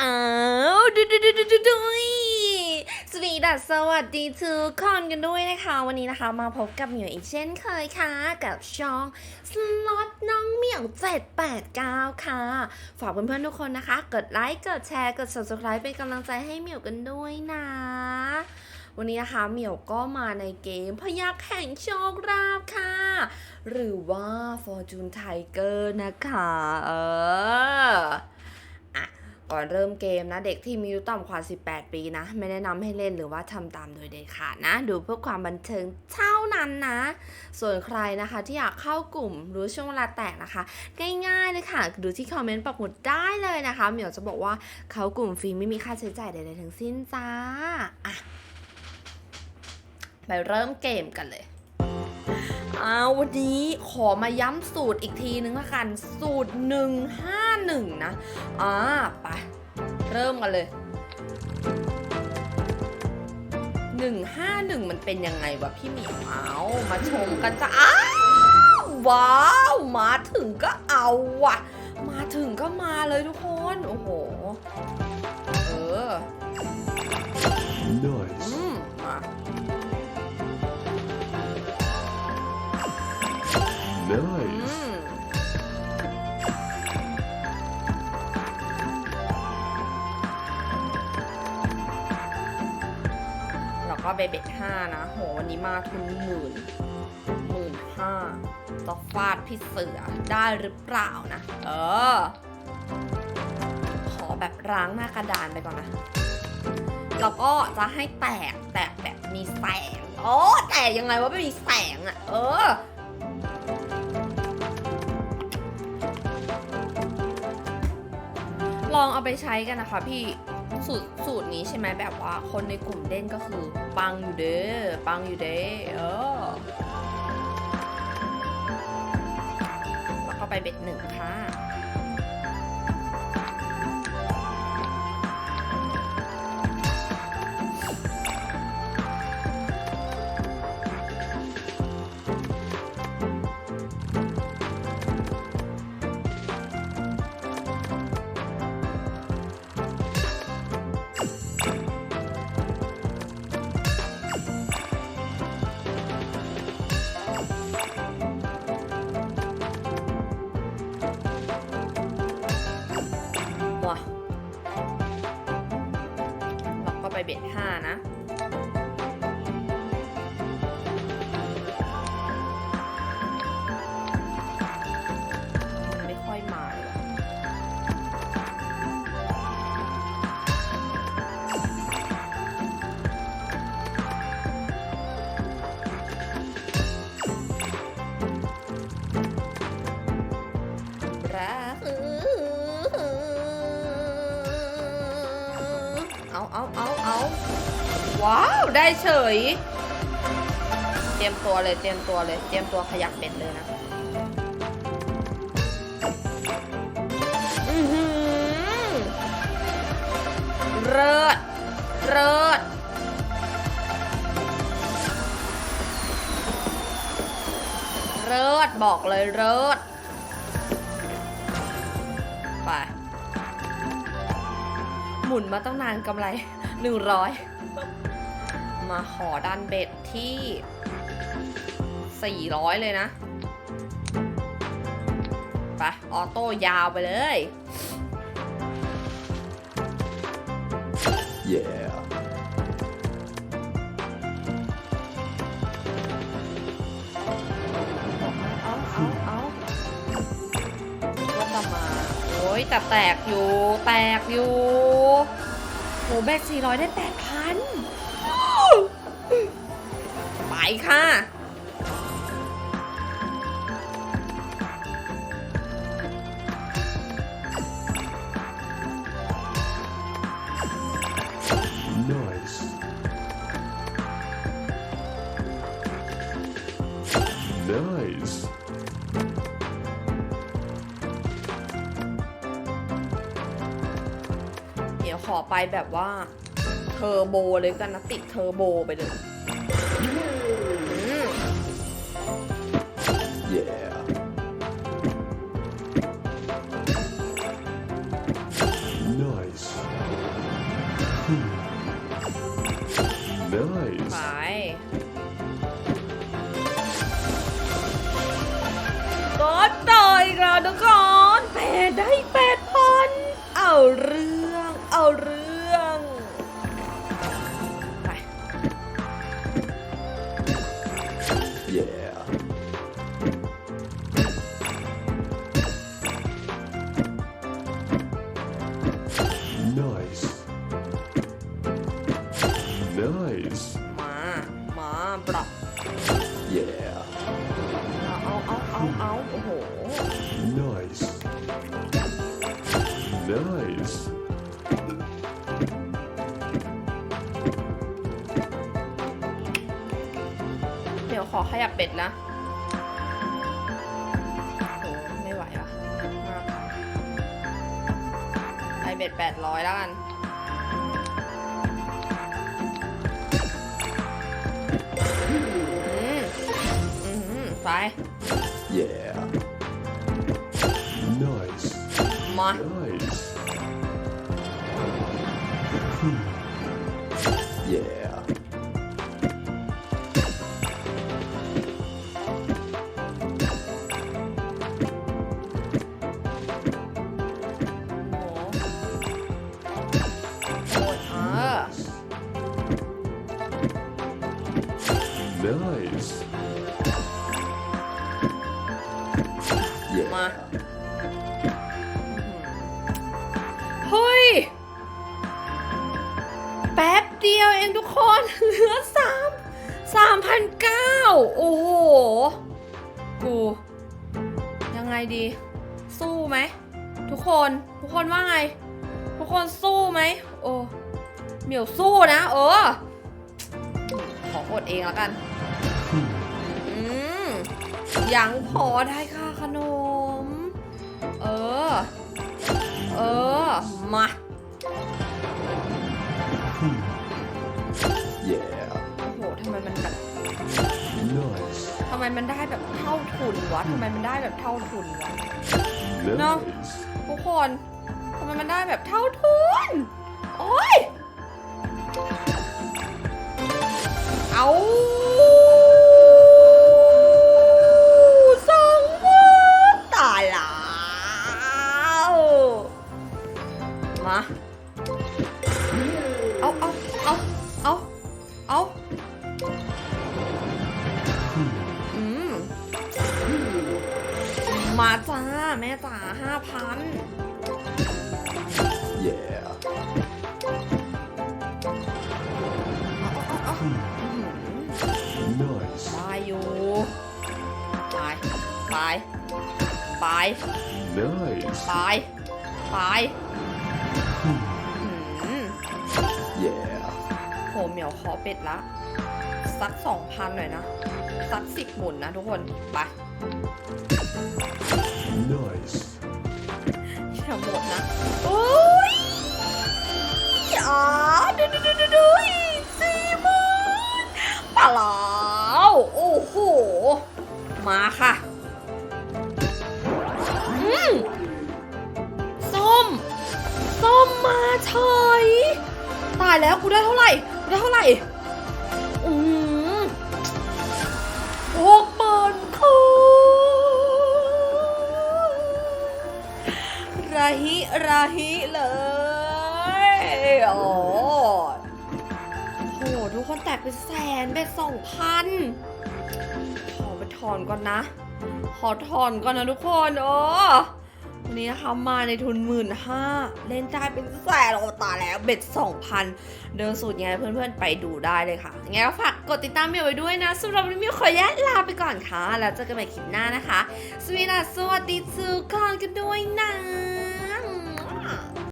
อ้าวดูดูดูดูดูดูสวีดัสสวัสดีทุกคนกันด้วยนะคะ วันนี้นะคะมาพบกับเหมียวอีกเช่นเคยค่ะ กับช่องสล็อตน้องเหมียว 789 ค่ะ ฝากเพื่อนๆทุกคนนะคะ กดไลค์ กดแชร์ กด subscribe เป็นกำลังใจให้เหมียวกันด้วยนะ วันนี้นะคะเหมียวก็มาในเกมพยักแห่งโชคราบค่ะ หรือว่า Fortune Tiger นะคะ เออ ก่อนเริ่มเกมนะเด็กที่มีอายุต่ำกว่า 18 ปีนะ ไม่แนะนำให้เล่นหรือว่าทำตามโดยเด็ดขาดนะ ดูเพื่อความบันเทิงเท่านั้นนะ ส่วนใครนะคะที่อยากเข้ากลุ่มหรือช่วงเวลาแตกนะคะ ง่ายๆเลยค่ะ ดูที่คอมเมนต์ปักหมุดได้เลยนะคะเหมียวจะบอกว่าเข้ากลุ่มฟรีไม่มีค่าใช้จ่ายใดๆทั้งสิ้นจ้าอะไปเริ่มเกมกันเลย เอาวันนี้ขอมาย้ำสูตรอีกทีนึงละกัน สูตร 151 นะ อ่า ไป เริ่มกันเลย 151 มันเป็นยังไงวะพี่หมีเอามาชมกันจ้ะอ้าวว้าว มาถึงก็เอาว่ะ มาถึงก็มาเลยทุกคน โอ้โห เออ Nice. ก็เบเบ็ดห้านะ โห วันนี้มาทุนหมื่นหมื่นห้าจะฟาดพี่เสือได้หรือเปล่านะ เออ ขอแบบล้างหน้ากระดานไปก่อนนะแล้วก็จะให้แตกแตกแบบมีแสงโอ้แตกยังไงว่าไม่มีแสงอะ่ะ เออลองเอาไปใช้กันนะคะพี่ สูตรสูตรนี้ใช่ไหมแบบว่าคนในกลุ่มเด่นก็คือ ปังอยู่เด้อปังอยู่เด้อเออแล้วก็ไปเบ็ดหนึ่งค่ะ ไปเบ็ดห้านะไม่ค่อยมาเลยว่ะรักเอาเอาเอาเอา ว้าว ได้เฉย เตรียมตัวเลย เตรียมตัวเลย เตรียมตัวขยับเบ็ดเลยนะ อือหือเลิศเลิศเลิศบอกเลยเลิศไป หมุนมาตั้งนานกำไร หนึ่งร้อยมาขอดันเบ็ดที่สี่ร้อยเลยนะ ไป ออโต้ยาวไปเลย Yeah. เอาเอาเอาก็จะมาโอ้ยแต่แตกอยู่ แตกอยู่ โหแบก400 ได้8,000 ไปค่ะ Nice. เดี๋ยวขอไปแบบว่าเทอร์โบเลยกันนะติดเทอร์โบไปเลยอืม Yeah. Nice. Nice. ไป ก็ต่อยกันทุกคนแปดได้แปดพันเอาเรื่อง Yeah. Nice. Nice. มามาปรับ Yeah. เอาเอาเอาเอาเอาโอ้โห Nice. Nice. อขยับเป็ดนะโอ้ไม่ไหวว่ะมากไอเบ็ดแปดร้อยแล้วกันอืมอืมไป Yeah. Nice. มา Nice. Yeah. Nice. มา Yeah. เฮ้ย แป๊บเดียวเองทุกคน เหลือสามสามพันเก้าโอ้โห กู ยังไงดี สู้ไหม ทุกคน ทุกคนว่าไง ทุกคนสู้ไหม โอ้ เหมียวสู้นะ เออ ขอกดเองแล้วกันอืม ยังพอได้ค่าขนม เออ เออ มา Yeah. โอ้โหทำไมมันแบบ Nice. ทำไมมันได้แบบเท่าทุนวะทำไมมันได้แบบเท่าทุนวะ No. Nice. ทุกคนทำไมมันได้แบบเท่าทุน โอ้ย เอา มา เอาเอาเอาเอาเอาอืม มาจ้า แม่จ๋าห้าพัน Yeah. ได้ Nice. อยู่ไปไปไป Nice. ไปไปหื Yeah. โหเหมียวขอเป็ดละ สักสองพันหน่อยนะ สักสิบหมุนนะทุกคน ไป Nice. อย่าหมดนะโอ้ยอ๋อดูดูดูดูดูสี่หมื่นปลาแล้วโอ้โห มาค่ะอืมส้ม ส้มมาเฉยตายแล้วกูได้เท่าไหร่กูได้เท่าไหร่อืมหกหมื่นคูระหิระหิเลยโอ้โหทุกคนแตกเป็นแสนเป็นสองพันขอไปถอนก่อนนะ ขอถอนก่อนนะทุกคนโอ้ นี้นะคะมาในทุนหมื่นห้าเล่นได้เป็นแสนโอตาแล้วเบ็ดสองพันเดินสูตรยังไงเพื่อนๆไปดูได้เลยค่ะยังไงก็ฝากกดติดตามเมียวไว้ด้วยนะสำหรับวันนี้มียวขอแยกลาไปก่อนค่ะ แล้วเจอกันใหม่คลิปหน้านะคะ สวีดัสสวัสดีทุกคนกันด้วยนะ